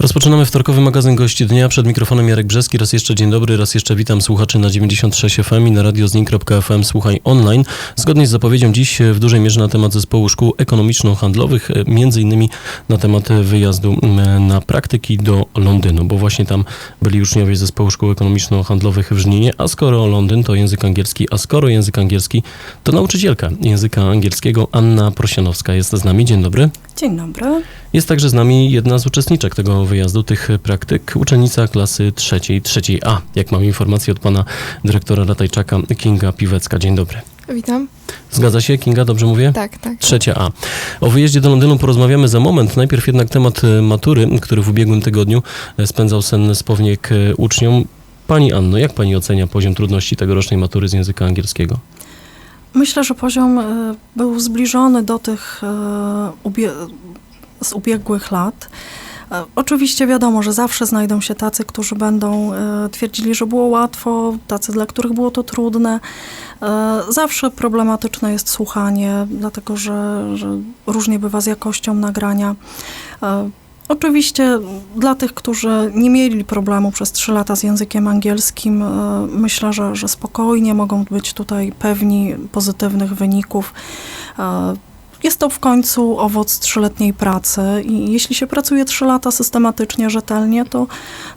Rozpoczynamy wtorkowy magazyn Gości Dnia. Przed mikrofonem Jarek Brzeski. Raz jeszcze dzień dobry, raz jeszcze witam słuchaczy na 96 FM i na radioznik.fm. Słuchaj online. Zgodnie z zapowiedzią dziś w dużej mierze na temat zespołu szkół ekonomiczno-handlowych, e, między innymi na temat wyjazdu na praktyki do Londynu, bo właśnie tam byli uczniowie zespołu szkół ekonomiczno-handlowych w Żninie, a skoro Londyn to język angielski, a skoro język angielski to nauczycielka języka angielskiego Anna Prosianowska jest z nami. Dzień dobry. Dzień dobry. Jest także z nami jedna z uczestniczek tego wyjazdu, tych praktyk, uczennica klasy trzeciej, trzeciej A. Jak mam informację od pana dyrektora Ratajczaka, Kinga Piwecka. Dzień dobry. Witam. Zgadza się, Kinga, dobrze mówię? Tak, tak. Trzecia A. O wyjeździe do Londynu porozmawiamy za moment. Najpierw jednak temat e, matury, który w ubiegłym tygodniu e, spędzał sen z powiek e, uczniom. Pani Anno, jak pani ocenia poziom trudności tegorocznej matury z języka angielskiego? Myślę, że poziom był zbliżony do tych ubie- z ubiegłych lat. E, Oczywiście wiadomo, że zawsze znajdą się tacy, którzy będą e, twierdzili, że było łatwo, tacy, dla których było to trudne. E, Zawsze problematyczne jest słuchanie, dlatego że, że różnie bywa z jakością nagrania. Oczywiście dla tych, którzy nie mieli problemu przez trzy lata z językiem angielskim, myślę, że, że spokojnie mogą być tutaj pewni pozytywnych wyników. Jest to w końcu owoc trzyletniej pracy i jeśli się pracuje trzy lata systematycznie, rzetelnie, to,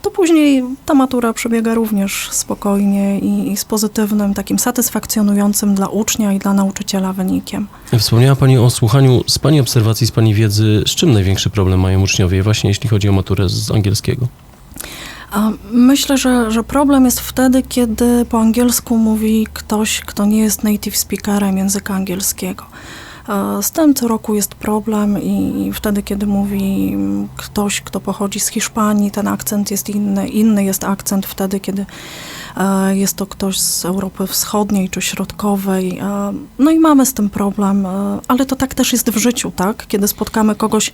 to później ta matura przebiega również spokojnie i, i z pozytywnym, takim satysfakcjonującym dla ucznia i dla nauczyciela wynikiem. Wspomniała pani o słuchaniu. Z pani obserwacji, z pani wiedzy, z czym największy problem mają uczniowie, właśnie jeśli chodzi o maturę z angielskiego? Myślę, że, że problem jest wtedy, kiedy po angielsku mówi ktoś, kto nie jest native speakerem języka angielskiego. Z tym co roku jest problem i wtedy, kiedy mówi ktoś, kto pochodzi z Hiszpanii, ten akcent jest inny. Inny jest akcent wtedy, kiedy jest to ktoś z Europy Wschodniej czy Środkowej. E, No i mamy z tym problem, e, ale to tak też jest w życiu, tak? Kiedy spotkamy kogoś,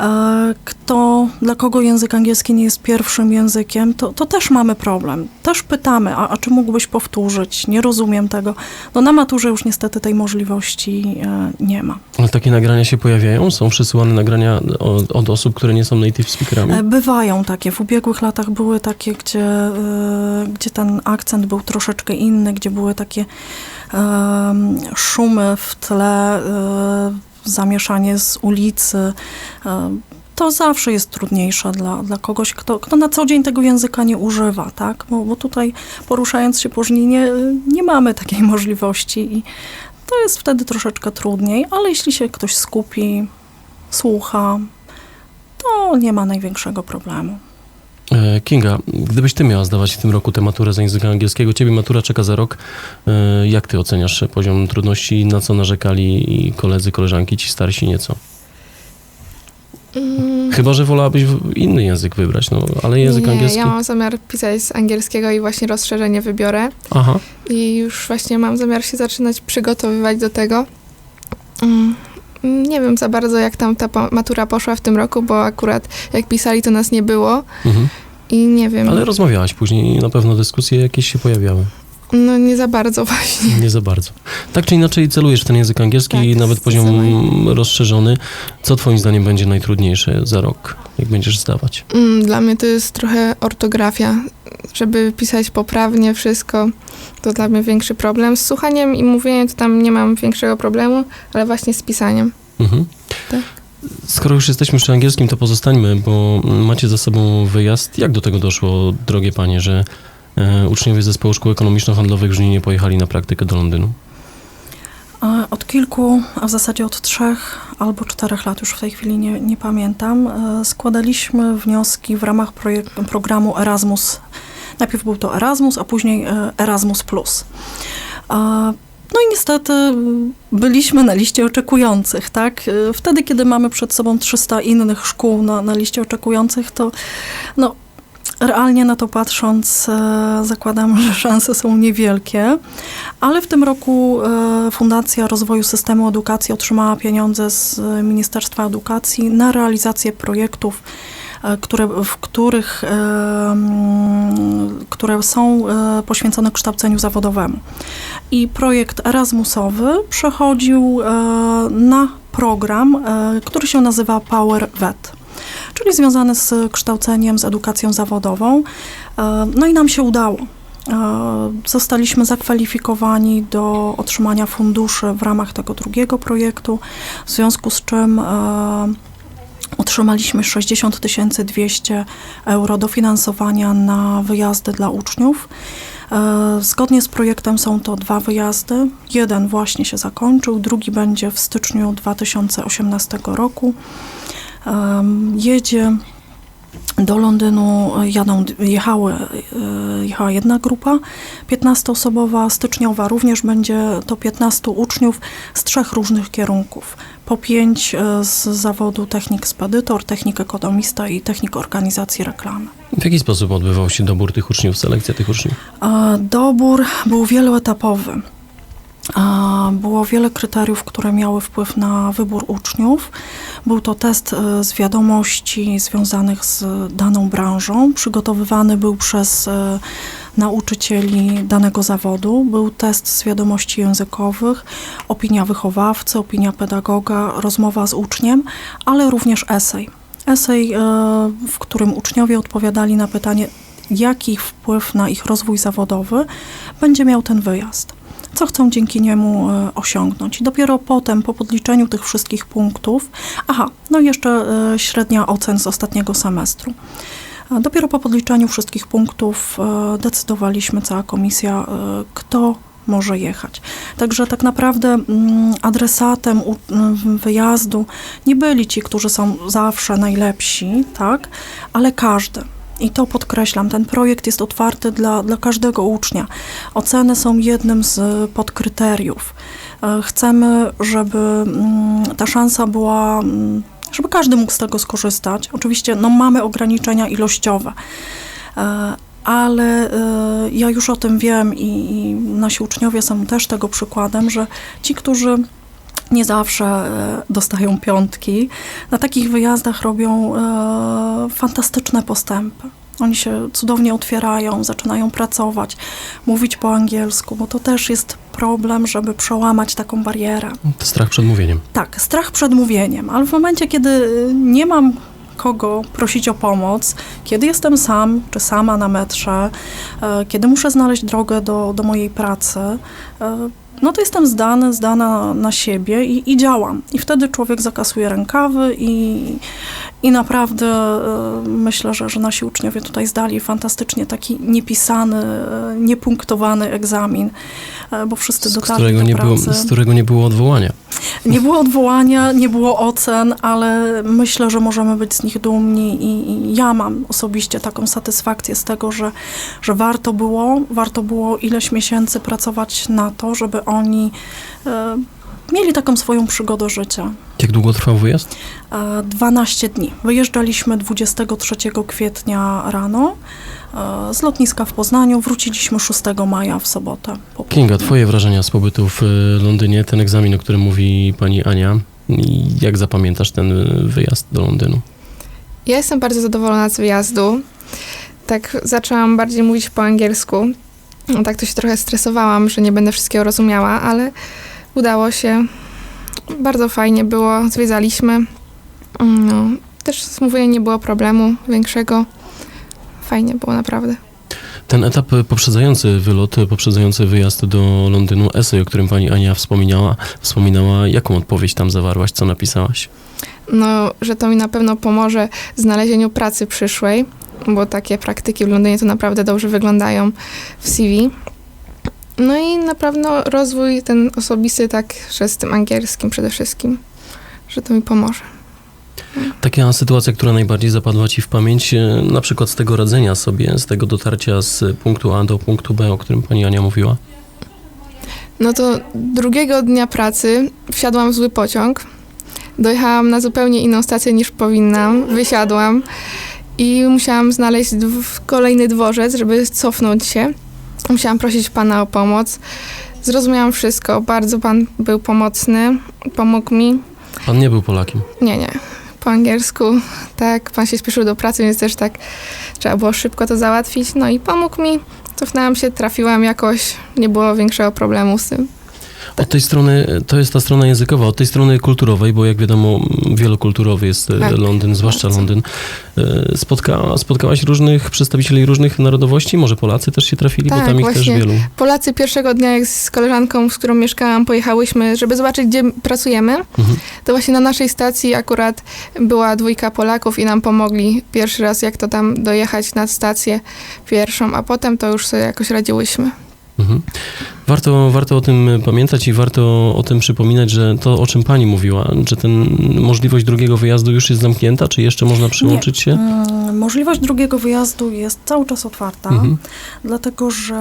e, kto, dla kogo język angielski nie jest pierwszym językiem, to, to też mamy problem. Też pytamy, a, a czy mógłbyś powtórzyć? Nie rozumiem tego. No na maturze już niestety tej możliwości e, nie ma. Ale takie nagrania się pojawiają? Są przesyłane nagrania od, od osób, które nie są native speakerami? E, Bywają takie. W ubiegłych latach były takie, gdzie, e, gdzie ten akcent był troszeczkę inny, gdzie były takie szumy w tle, e, zamieszanie z ulicy. E, To zawsze jest trudniejsze dla, dla kogoś, kto, kto na co dzień tego języka nie używa, tak? Bo, bo tutaj poruszając się po żninie e, nie mamy takiej możliwości i to jest wtedy troszeczkę trudniej, ale jeśli się ktoś skupi, słucha, to nie ma największego problemu. E, Kinga, gdybyś ty miała zdawać w tym roku tę maturę z języka angielskiego, ciebie matura czeka za rok. E, Jak ty oceniasz poziom trudności, na co narzekali i koledzy, koleżanki, ci starsi nieco? Mm, Chyba, że wolałabyś inny język wybrać, no ale język nie, angielski. ja mam zamiar pisać z angielskiego i właśnie rozszerzenie wybiorę. Aha. I już właśnie mam zamiar się zaczynać przygotowywać do tego. Mm, Nie wiem za bardzo, jak tam ta matura poszła w tym roku, bo akurat jak pisali, to nas nie było. Mhm. I nie wiem, Ale rozmawiałaś później i na pewno dyskusje jakieś się pojawiały. No nie za bardzo właśnie. Nie za bardzo. Tak czy inaczej celujesz w ten język angielski Tak, i nawet poziom zdecydowanie. rozszerzony. Co twoim zdaniem będzie najtrudniejsze za rok, jak będziesz zdawać? Mm, Dla mnie to jest trochę ortografia. Żeby pisać poprawnie wszystko, to dla mnie większy problem. Z słuchaniem i mówieniem to tam nie mam większego problemu, ale właśnie z pisaniem. Mhm. Tak. Skoro już jesteśmy przy angielskim, to pozostańmy, bo macie za sobą wyjazd. Jak do tego doszło, drogie panie, że e, uczniowie zespołu szkół ekonomiczno-handlowych w Żninie pojechali na praktykę do Londynu? E, Od kilku, a w zasadzie od trzech albo czterech lat, już w tej chwili nie, nie pamiętam, e, składaliśmy wnioski w ramach programu Erasmus. Najpierw był to Erasmus, a później Erasmus. No i niestety byliśmy na liście oczekujących, tak? Wtedy, kiedy mamy przed sobą 300 innych szkół na, na liście oczekujących, to no, realnie na to patrząc, e, zakładam, że szanse są niewielkie. Ale w tym roku e, Fundacja Rozwoju Systemu Edukacji otrzymała pieniądze z e, Ministerstwa Edukacji na realizację projektów, które, w których, które są poświęcone kształceniu zawodowemu. I projekt Erasmusowy przechodził na program, który się nazywa Power VET. Czyli związany z kształceniem, z edukacją zawodową. E, No i nam się udało. E, Zostaliśmy zakwalifikowani do otrzymania funduszy w ramach tego drugiego projektu, w związku z czym e, otrzymaliśmy 60 200 euro dofinansowania na wyjazdy dla uczniów. Zgodnie z projektem są to dwa wyjazdy. Jeden właśnie się zakończył, drugi będzie w styczniu 2018 roku. Jedzie do Londynu jadą, jechały, e, jechała jedna grupa 15-osobowa, styczniowa również będzie to 15 uczniów z trzech różnych kierunków. Po pięć e, z zawodu technik spedytor, technik ekonomista i technik organizacji reklamy. W jaki sposób odbywał się dobór tych uczniów, selekcja tych uczniów? A Dobór był wieloetapowy. Było wiele kryteriów, które miały wpływ na wybór uczniów. Był to test e, z wiadomości związanych z daną branżą. Przygotowywany był przez e, nauczycieli danego zawodu. Był test z wiadomości językowych, opinia wychowawcy, opinia pedagoga, rozmowa z uczniem, ale również esej. Esej, e, w którym uczniowie odpowiadali na pytanie, jaki wpływ na ich rozwój zawodowy będzie miał ten wyjazd. Co chcą dzięki niemu e, osiągnąć. I dopiero potem, po podliczeniu tych wszystkich punktów, aha, no i jeszcze e, średnia ocen z ostatniego semestru. E, Dopiero po podliczeniu wszystkich punktów decydowaliśmy, cała komisja, kto może jechać. Także tak naprawdę mm, adresatem wyjazdu nie byli ci, którzy są zawsze najlepsi, tak, ale każdy. I to podkreślam, ten projekt jest otwarty dla, dla każdego ucznia. Oceny są jednym z e, podkryteriów. E, Chcemy, żeby mm, ta szansa była, mm, żeby każdy mógł z tego skorzystać. Oczywiście no, mamy ograniczenia ilościowe, e, ale e, ja już o tym wiem i, i nasi uczniowie są też tego przykładem, że ci, którzy nie zawsze e, dostają piątki, na takich wyjazdach robią e, fantastyczne postępy. Oni się cudownie otwierają, zaczynają pracować, mówić po angielsku, bo to też jest problem, żeby przełamać taką barierę. To strach przed mówieniem. Tak, strach przed mówieniem, ale w momencie, kiedy y, nie mam kogo prosić o pomoc, kiedy jestem sam czy sama na metrze, e, kiedy muszę znaleźć drogę do, do mojej pracy, e, no to jestem zdany, zdana na siebie i, i działam. I wtedy człowiek zakasuje rękawy i, i naprawdę e, myślę, że, że nasi uczniowie tutaj zdali fantastycznie taki niepisany, e, niepunktowany egzamin, e, bo wszyscy Z dotarli którego, do nie było, z którego nie było odwołania. Nie było odwołania, nie było ocen, ale myślę, że możemy być z nich dumni i, i ja mam osobiście taką satysfakcję z tego, że, że warto było, warto było ileś miesięcy pracować na to, żeby oni mieli taką swoją przygodę życia. Jak długo trwał wyjazd? E, 12 dni. Wyjeżdżaliśmy 23 kwietnia rano e, z lotniska w Poznaniu, wróciliśmy 6 maja w sobotę. Po Kinga, twoje wrażenia z pobytu w y, Londynie, ten egzamin, o którym mówi pani Ania. Jak zapamiętasz ten y, wyjazd do Londynu? Ja jestem bardzo zadowolona z wyjazdu. Tak zaczęłam bardziej mówić po angielsku. No, tak to się trochę stresowałam, że nie będę wszystkiego rozumiała, ale udało się. Bardzo fajnie było, zwiedzaliśmy. No, też z mówieniem nie było problemu większego. Fajnie było naprawdę. Ten etap poprzedzający wylot, poprzedzający wyjazd do Londynu, esej, o którym pani Ania wspominała, wspominała, jaką odpowiedź tam zawarłaś, co napisałaś? No, że to mi na pewno pomoże w znalezieniu pracy przyszłej, bo takie praktyki w Londynie to naprawdę dobrze wyglądają w CV. No i na pewno rozwój ten osobisty, tak, że z tym angielskim przede wszystkim, że to mi pomoże. Taka sytuacja, która najbardziej zapadła ci w pamięć, y, na przykład z tego radzenia sobie, z tego dotarcia z punktu A do punktu B, o którym pani Ania mówiła? No to drugiego dnia pracy wsiadłam w zły pociąg. Dojechałam na zupełnie inną stację niż powinnam. Wysiadłam i musiałam znaleźć kolejny dworzec, żeby cofnąć się. Musiałam prosić pana o pomoc. Zrozumiałam wszystko. Bardzo pan był pomocny. Pomógł mi. Pan nie był Polakiem. Nie, nie. Po angielsku. Tak, pan się spieszył do pracy, więc też tak trzeba było szybko to załatwić. No i pomógł mi. Cofnęłam się, trafiłam jakoś. Nie było większego problemu z tym. Od tej strony, to jest ta strona językowa, od tej strony kulturowej, bo jak wiadomo, wielokulturowy jest e, Tak, Londyn, zwłaszcza. Londyn. E, Spotka, spotkałaś różnych przedstawicieli różnych narodowości? Może Polacy też się trafili, bo Tak, tam ich też właśnie. wielu. Polacy pierwszego dnia, jak z koleżanką, z którą mieszkałam, pojechałyśmy, żeby zobaczyć, gdzie pracujemy. Mhm. To właśnie na naszej stacji akurat była dwójka Polaków i nam pomogli pierwszy raz, jak to tam dojechać na stację pierwszą, a potem to już sobie jakoś radziłyśmy. Mhm. Warto, warto o tym pamiętać i warto o tym przypominać, że to, o czym pani mówiła, że ten możliwość drugiego wyjazdu już jest zamknięta, czy jeszcze można przyłączyć się? Mm, Możliwość drugiego wyjazdu jest cały czas otwarta, Mhm. dlatego że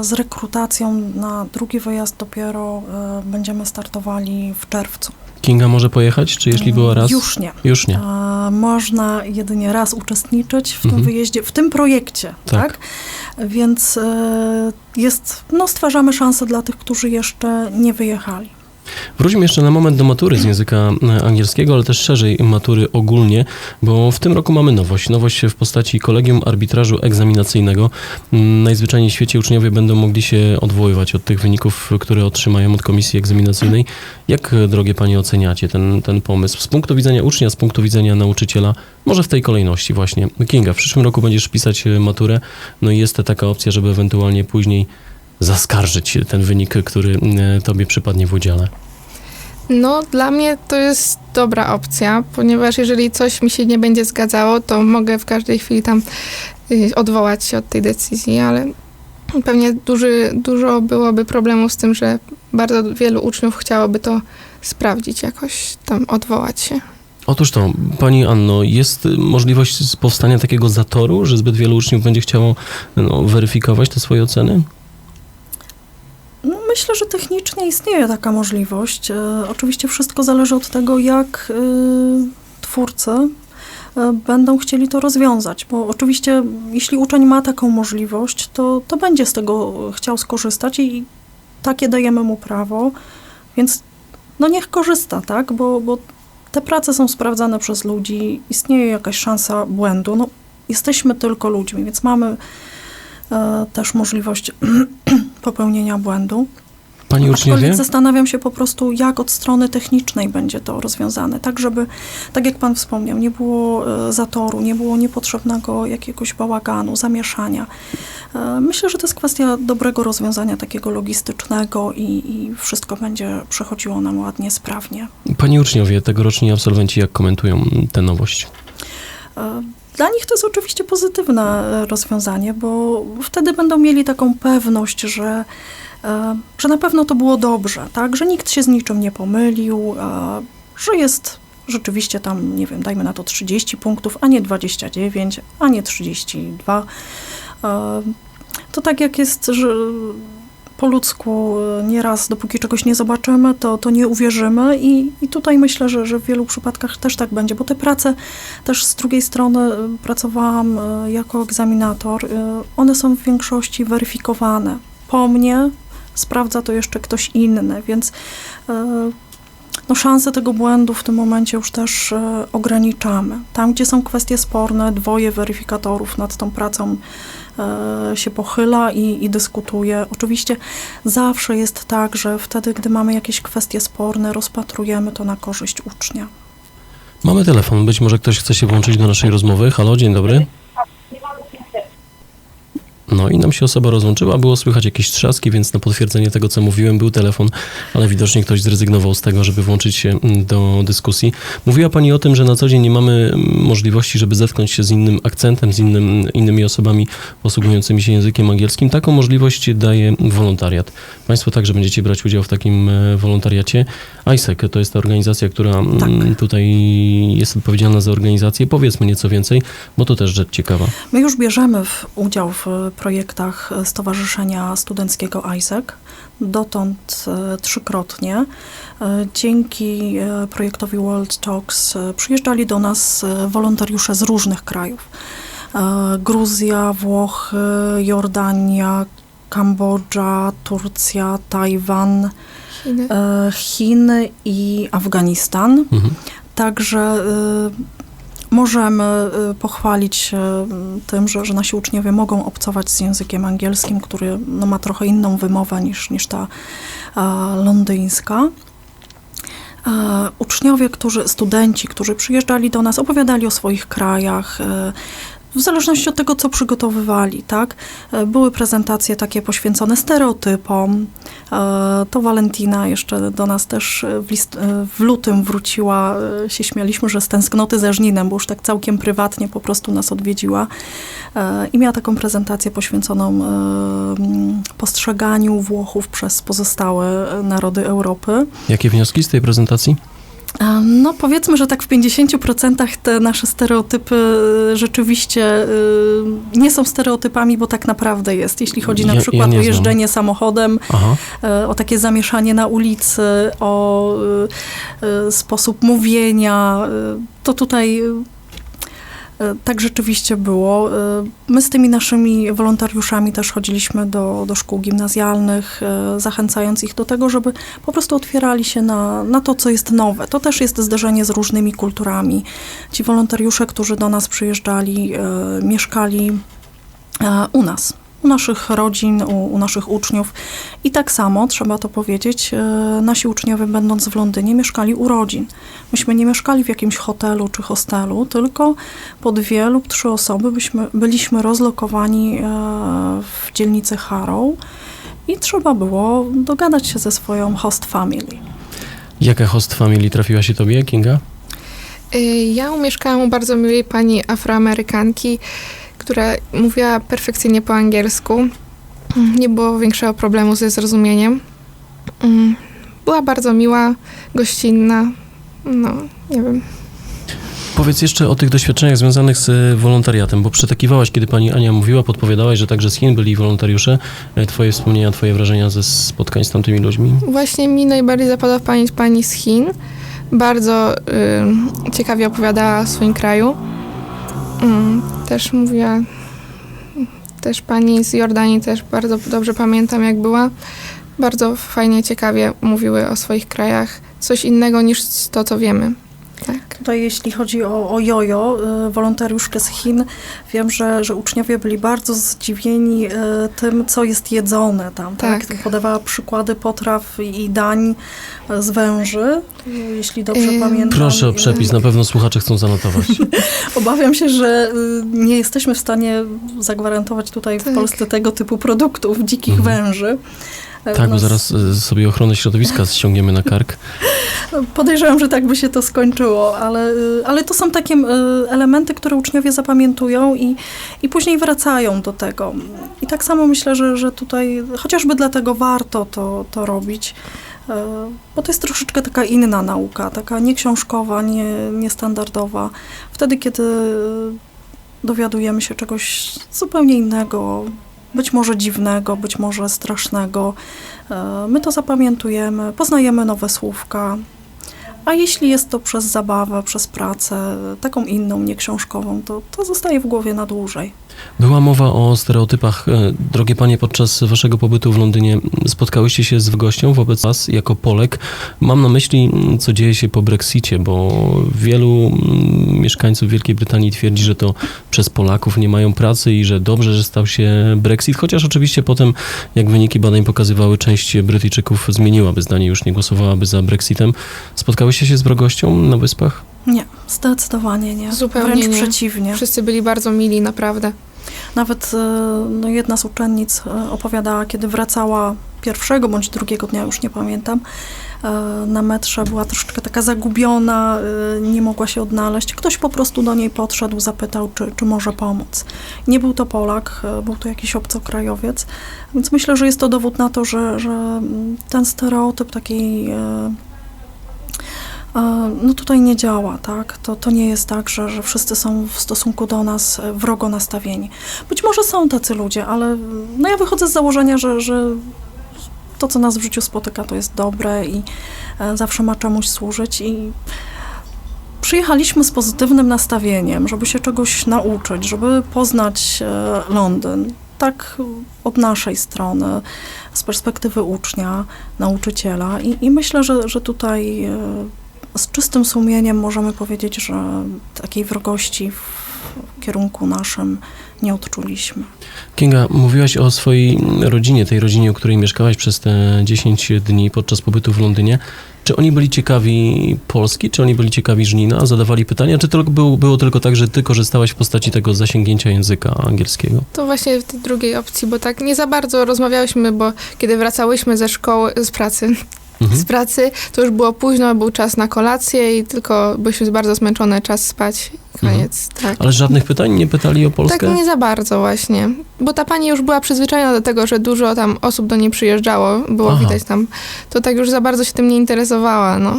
e, z rekrutacją na drugi wyjazd dopiero e, będziemy startowali w czerwcu. Kinga może pojechać, czy jeśli była raz? Już nie. Już nie. E, Można jedynie raz uczestniczyć w tym Mhm. wyjeździe, w tym projekcie, Tak. tak? Więc e, jest, no stwarzamy szansę dla tych, którzy jeszcze nie wyjechali. Wróćmy jeszcze na moment do matury z języka e, angielskiego, ale też szerzej matury ogólnie, bo w tym roku mamy nowość. Nowość w postaci kolegium arbitrażu egzaminacyjnego. Mm, Najzwyczajniej w świecie uczniowie będą mogli się odwoływać od tych wyników, które otrzymają od komisji egzaminacyjnej. Jak, e, drogie panie, oceniacie ten, ten pomysł? Z punktu widzenia ucznia, z punktu widzenia nauczyciela, może w tej kolejności właśnie. Kinga, w przyszłym roku będziesz pisać e, maturę, no i jest taka opcja, żeby ewentualnie później zaskarżyć ten wynik, który e, tobie przypadnie w udziale. No, dla mnie to jest dobra opcja, ponieważ jeżeli coś mi się nie będzie zgadzało, to mogę w każdej chwili tam y, odwołać się od tej decyzji, ale pewnie duży, dużo byłoby problemów z tym, że bardzo wielu uczniów chciałoby to sprawdzić, jakoś tam odwołać się. Otóż to, Pani Anno, jest y, możliwość powstania takiego zatoru, że zbyt wielu uczniów będzie chciało no, weryfikować te swoje oceny? No, myślę, że technicznie istnieje taka możliwość. E, oczywiście wszystko zależy od tego, jak e, twórcy e, będą chcieli to rozwiązać, bo oczywiście jeśli uczeń ma taką możliwość, to, to będzie z tego chciał skorzystać i takie dajemy mu prawo, więc no niech korzysta, tak, bo, bo te prace są sprawdzane przez ludzi, istnieje jakaś szansa błędu, no jesteśmy tylko ludźmi, więc mamy też możliwość popełnienia błędu. Pani uczniowie? Zastanawiam się po prostu, jak od strony technicznej będzie to rozwiązane, tak żeby, tak jak Pan wspomniał, nie było e, zatoru, nie było niepotrzebnego jakiegoś bałaganu, zamieszania. E, Myślę, że to jest kwestia dobrego rozwiązania takiego logistycznego i, i wszystko będzie przechodziło nam ładnie, sprawnie. Pani uczniowie, tegoroczni absolwenci, jak komentują tę nowość? Dla nich to jest oczywiście pozytywne e, rozwiązanie, bo wtedy będą mieli taką pewność, że, e, że na pewno to było dobrze, tak? że nikt się z niczym nie pomylił, e, że jest rzeczywiście tam, nie wiem, dajmy na to 30 punktów, a nie 29, a nie 32. E, To tak jak jest, że po ludzku e, nieraz, dopóki czegoś nie zobaczymy, to, to nie uwierzymy i, i tutaj myślę, że, że w wielu przypadkach też tak będzie, bo te prace też z drugiej strony e, pracowałam e, jako egzaminator, one są w większości weryfikowane. Po mnie sprawdza to jeszcze ktoś inny, więc no szanse tego błędu w tym momencie już też ograniczamy. Tam, gdzie są kwestie sporne, dwoje weryfikatorów nad tą pracą się pochyla i, i dyskutuje. Oczywiście zawsze jest tak, że wtedy, gdy mamy jakieś kwestie sporne, rozpatrujemy to na korzyść ucznia. Mamy telefon, być może ktoś chce się włączyć do naszej rozmowy. Halo, dzień dobry. No i nam się osoba rozłączyła, było słychać jakieś trzaski, więc na potwierdzenie tego, co mówiłem, był telefon, ale widocznie ktoś zrezygnował z tego, żeby włączyć się mm, do dyskusji. Mówiła Pani o tym, że na co dzień nie mamy mm, możliwości, żeby zetknąć się z innym akcentem, z innym, innymi osobami posługującymi się językiem angielskim. Taką możliwość daje wolontariat. Państwo także będziecie brać udział w takim e, wolontariacie. ISEC to jest ta organizacja, która mm, Tak. tutaj jest odpowiedzialna za organizację. Powiedzmy nieco więcej, bo to też rzecz ciekawa. My już bierzemy w, udział w projektach Stowarzyszenia Studenckiego ISEC, dotąd e, trzykrotnie. E, Dzięki e, projektowi World Talks przyjeżdżali do nas wolontariusze z różnych krajów. Gruzja, Włochy, Jordania, Kambodża, Turcja, Tajwan, Chiny. Chiny i Afganistan. Mhm. Także możemy y, pochwalić się mm, tym, że, że nasi uczniowie mogą obcować z językiem angielskim, który no, ma trochę inną wymowę niż, niż ta londyńska. Uczniowie, którzy, studenci, którzy przyjeżdżali do nas, opowiadali o swoich krajach, e, w zależności od tego, co przygotowywali, tak? E, Były prezentacje takie poświęcone stereotypom. E, To Valentina jeszcze do nas też e, w, list, w lutym wróciła, się śmialiśmy, że z tęsknoty za Żninem, bo już tak całkiem prywatnie po prostu nas odwiedziła. I miała taką prezentację poświęconą mm, postrzeganiu Włochów przez pozostałe narody Europy. Jakie wnioski z tej prezentacji? No powiedzmy, że tak w 50% te nasze stereotypy y, rzeczywiście y, nie są stereotypami, bo tak naprawdę jest. Jeśli chodzi na Ja- ja przykład nie o znam. jeżdżenie samochodem, Aha. y, o takie zamieszanie na ulicy, o sposób mówienia, to tutaj tak rzeczywiście było. Y, My z tymi naszymi wolontariuszami też chodziliśmy do, do szkół gimnazjalnych, y, zachęcając ich do tego, żeby po prostu otwierali się na, na to, co jest nowe. To też jest zderzenie z różnymi kulturami. Ci wolontariusze, którzy do nas przyjeżdżali, e, mieszkali e, u nas, u naszych rodzin, u, u naszych uczniów. I tak samo, trzeba to powiedzieć, e, nasi uczniowie, będąc w Londynie, mieszkali u rodzin. Myśmy nie mieszkali w jakimś hotelu czy hostelu, tylko po dwie lub trzy osoby byśmy, byliśmy rozlokowani e, w dzielnicy Harrow i trzeba było dogadać się ze swoją host family. Jaka host family trafiła się tobie, Kinga? Y, Ja umieszkałam u bardzo miłej pani afroamerykanki, która mówiła perfekcyjnie po angielsku. Mm, Nie było większego problemu ze zrozumieniem. Mm, Była bardzo miła, gościnna. No, nie wiem. Powiedz jeszcze o tych doświadczeniach związanych z e, wolontariatem, bo przytakiwałaś, kiedy pani Ania mówiła, podpowiadałaś, że także z Chin byli wolontariusze. E, Twoje wspomnienia, twoje wrażenia ze spotkań z tamtymi ludźmi? Właśnie mi najbardziej zapadła w pamięć pani z Chin. Bardzo y, ciekawie opowiadała o swoim kraju. Mm, też mówiła, też pani z Jordanii też bardzo dobrze pamiętam jak była. Bardzo fajnie, ciekawie mówiły o swoich krajach. Coś innego niż to, co wiemy. Tak. Tutaj jeśli chodzi o, o jojo, y, wolontariuszkę z Chin, wiem, że, że uczniowie byli bardzo zdziwieni y, tym, co jest jedzone tam. Tak. Tak. Podawała przykłady potraw i dań y, z węży, jeśli dobrze Ym. pamiętam. Proszę o przepis, na pewno słuchacze chcą zanotować. Obawiam się, że nie jesteśmy w stanie zagwarantować tutaj w Tak. Polsce tego typu produktów, dzikich Mhm. węży. E, Tak, bo nas- zaraz e, sobie ochronę środowiska ściągniemy na kark. Podejrzewam, że tak by się to skończyło, ale, y, ale to są takie elementy, które uczniowie zapamiętują i, i później wracają do tego. I tak samo myślę, że, że tutaj chociażby dlatego warto to, to robić, bo to jest troszeczkę taka inna nauka, taka nieksiążkowa, nie, niestandardowa. Wtedy, kiedy dowiadujemy się czegoś zupełnie innego, być może dziwnego, być może strasznego, e, my to zapamiętujemy, poznajemy nowe słówka. A jeśli jest to przez zabawę, przez pracę, taką inną, nieksiążkową, to, to zostaje w głowie na dłużej. Była mowa o stereotypach. E, Drogie panie, podczas waszego pobytu w Londynie spotkałyście się z gością wobec was jako Polek. Mam na myśli, m, co dzieje się po Brexicie, bo wielu m, mieszkańców Wielkiej Brytanii twierdzi, że to przez Polaków nie mają pracy i że dobrze, że stał się Brexit, chociaż oczywiście potem, jak wyniki badań pokazywały, część Brytyjczyków zmieniłaby zdanie, już nie głosowałaby za Brexitem. Spotkałyście się z wrogością na wyspach? Nie, zdecydowanie nie. Zupełnie Wręcz nie. przeciwnie. Wszyscy byli bardzo mili, naprawdę. Nawet e, no, jedna z uczennic e, opowiadała, kiedy wracała pierwszego bądź drugiego dnia, już nie pamiętam, e, na metrze była troszeczkę taka zagubiona, nie mogła się odnaleźć. Ktoś po prostu do niej podszedł, zapytał, czy, czy może pomóc. Nie był to Polak, był to jakiś obcokrajowiec, więc myślę, że jest to dowód na to, że, że ten stereotyp takiej no tutaj nie działa, tak? To, to nie jest tak, że, że wszyscy są w stosunku do nas e, wrogo nastawieni. Być może są tacy ludzie, ale no ja wychodzę z założenia, że, że to, co nas w życiu spotyka, to jest dobre i e, zawsze ma czemuś służyć i przyjechaliśmy z pozytywnym nastawieniem, żeby się czegoś nauczyć, żeby poznać e, Londyn. Tak od naszej strony, z perspektywy ucznia, nauczyciela i, i myślę, że, że tutaj z czystym sumieniem możemy powiedzieć, że takiej wrogości w kierunku naszym nie odczuliśmy. Kinga, mówiłaś o swojej rodzinie, tej rodzinie, u której mieszkałaś przez te 10 dni podczas pobytu w Londynie. Czy oni byli ciekawi Polski, czy oni byli ciekawi Żnina, zadawali pytania, czy to było, było tylko tak, że ty korzystałaś w postaci tego zasięgnięcia języka angielskiego? To właśnie w tej drugiej opcji, bo tak nie za bardzo rozmawiałyśmy, bo kiedy wracałyśmy ze szkoły, z pracy, Mhm. z pracy, to już było późno, był czas na kolację i tylko byliśmy bardzo zmęczone, czas spać, koniec, tak. Ale żadnych pytań nie pytali o Polskę? Tak nie za bardzo właśnie, bo ta pani już była przyzwyczajona do tego, że dużo tam osób do niej przyjeżdżało, było Aha. widać tam, to tak już za bardzo się tym nie interesowała, no,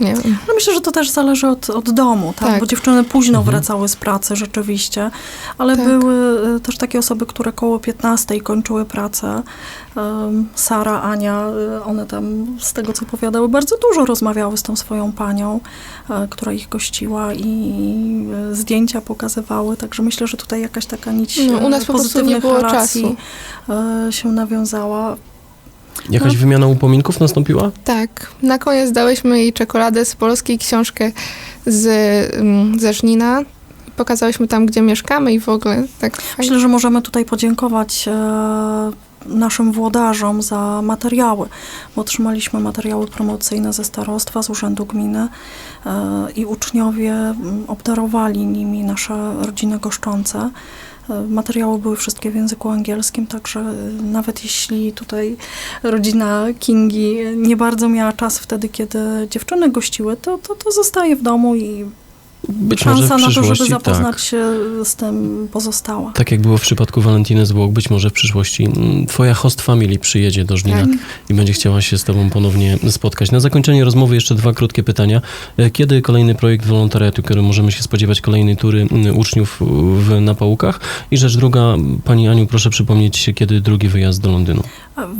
nie wiem. No myślę, że to też zależy od, od domu, tak? Tak. bo dziewczyny późno Mhm. wracały z pracy rzeczywiście, ale Tak. były y, też takie osoby, które koło 15 kończyły pracę. Sara, Ania, y, one tam z tego co powiadały, bardzo dużo rozmawiały z tą swoją panią, y, która ich gościła i zdjęcia pokazywały, także myślę, że tutaj jakaś taka nić No, u nas po prostu nie pozytywnych było relacji y, się nawiązała. Jakaś No. wymiana upominków nastąpiła? Tak, na koniec dałyśmy jej czekoladę z Polski, książkę z, mm, ze Żnina, pokazałyśmy tam, gdzie mieszkamy i w ogóle tak fajnie. Myślę, że możemy tutaj podziękować e, naszym włodarzom za materiały, bo otrzymaliśmy materiały promocyjne ze starostwa, z Urzędu Gminy e, i uczniowie mm, obdarowali nimi nasze rodziny goszczące. E, Materiały były wszystkie w języku angielskim, także e, nawet jeśli tutaj rodzina Kingi nie bardzo miała czas wtedy, kiedy dziewczyny gościły, to, to, to zostaje w domu i Być może szansa w na to, żeby przyszłości zapoznać tak. się z tym pozostała. Tak jak było w przypadku Walentiny z Włoch, być może w przyszłości mm, twoja host family przyjedzie do Żnina Tak. i będzie chciała się z tobą ponownie spotkać. Na zakończenie rozmowy jeszcze dwa krótkie pytania. E, Kiedy kolejny projekt wolontariatu, który możemy się spodziewać kolejnej tury mm, uczniów w, na pałukach? I rzecz druga, pani Aniu, proszę przypomnieć, kiedy drugi wyjazd do Londynu.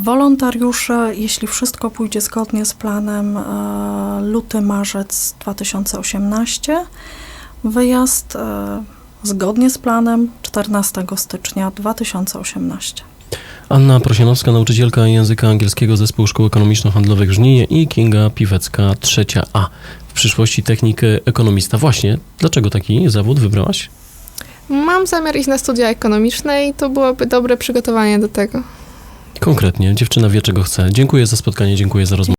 Wolontariusze, jeśli wszystko pójdzie zgodnie z planem, e, luty, marzec 2018. Wyjazd e, zgodnie z planem 14 stycznia 2018. Anna Prosianowska, nauczycielka języka angielskiego Zespół Szkół Ekonomiczno-Handlowych w Żninie i Kinga Piwecka, trzecia A. W przyszłości technik ekonomista. Właśnie, dlaczego taki zawód wybrałaś? Mam zamiar iść na studia ekonomiczne i to byłoby dobre przygotowanie do tego. Konkretnie, dziewczyna wie, czego chce. Dziękuję za spotkanie, dziękuję za rozmowę.